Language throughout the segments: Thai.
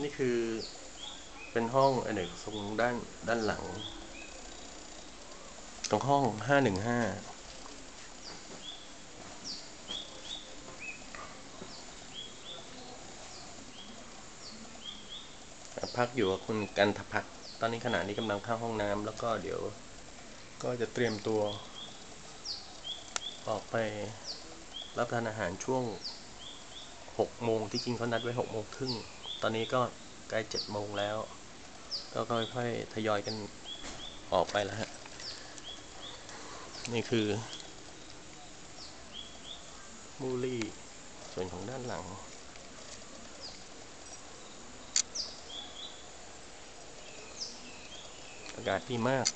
นี่คือเป็นห้องอเนกปรงด้านด้านหลัง ตรงห้องห้าหนึ่งห้าพักอยู่กับคุณกันทพัฒน์ตอนนี้ขณะนี้กำลังเข้าห้องน้ำแล้วก็เดี๋ยวก็จะเตรียมตัว ออกไปรับประทานอาหารช่วงหกโมงที่จริงเขานัดไว้หกโมงครึ่ง ตอนนี้ก็ใกล้เจ็ดโมงแล้ว ก็ค่อยๆทยอยกันออกไปแล้วฮะ นี่คือมูลี่ ส่วนของด้านหลัง อากาศดีมาก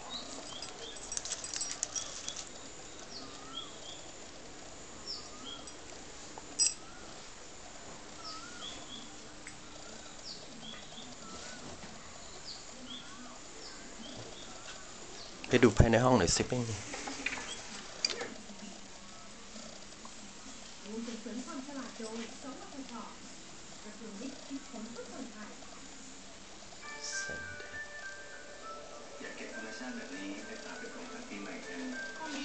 ไปดูภายในห้องหน่อยสิเป็นไงรู้ส่งเสริมความฉลาดโดยสวทชกระทรวงวิทย์คิดค้นเพื่อคนไทยอยากเก็บธรรมชาติแบบนี้ไปฝากเป็นของขวัญปีใหม่กันคงมี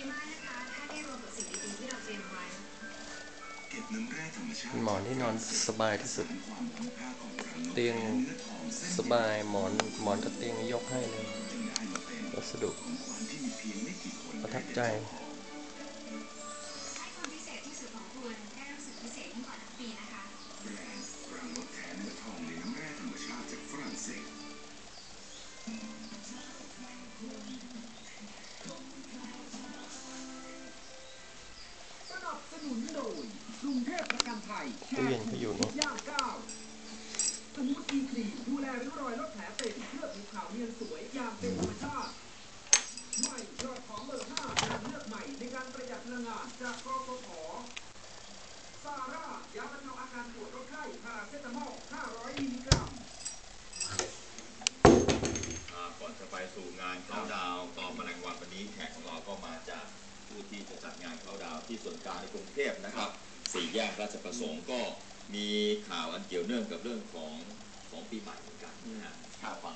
เป็นหมอนที่นอนสบายที่สุด เตียงและเนื้อทองเส้นสบายหมอนหมอนกับเตียงยกให้เลย สดุของขวัญที่มีเพียงไม่กี่คนประทับใจให้คนพิเศษที่สุดของคุณได้รู้สึกพิเศษยิ่งกว่าทั้งปีนะคะแบรนด์รังนกแท้เนื้อทองในน้ำแร่ธรรมชาติจากฝรั่งเศสสนับสนุนโดยกรุงเทพประกันภัยตู้เย็นเขาอยู่นี่ย่างก้าวสมูทอีครีมดูแลริ้วรอยลดแผลเป็นเพื่อผิวขาวเนียนสวยอย่างเป็นธรรมชาติ ใหม่ยอดของเบอร์ห้าการเลือกใหม่ในการประหยัดพลังงานจากกฟผซาร่ายาบรรเทาอาการปวดลดไข้พาราเซตามอล500มิลลิกรัมอ่าก่อนจะไปสู่งานเข้าดาวน์ตอนแมลงวันวันนี้แขกของเราก็มาจากผู้ที่จะจัดงานเข้าดาวน์ที่ส่วนกลางในกรุงเทพนะครับสี่แยกราชประสงค์ก็มีข่าวอันเกี่ยวเนื่องกับเรื่องของของปีใหม่เหมือนกันนะฮะถ้าฟัง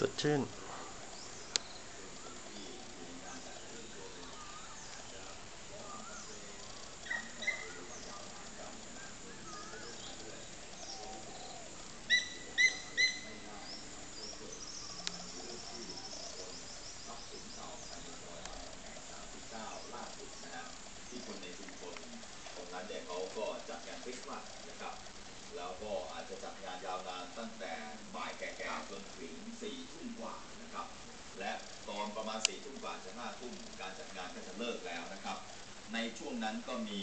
สดชื่นล่าสุดนะฮะที่คนในชุมชนตรงนั้นเนี่ยเขาก็จัดงานคริสต์มาสนะครับ แล้วก็อาจจะจัดงานยาวนานตั้งแต่บ่ายแก่ๆจนถึงสี่ทุ่มกว่านะครับ และตอนประมาณสี่ทุ่มกว่าจะห้าทุ่มการจัดงานก็จะเลิกแล้วนะครับ ในช่วงนั้นก็มี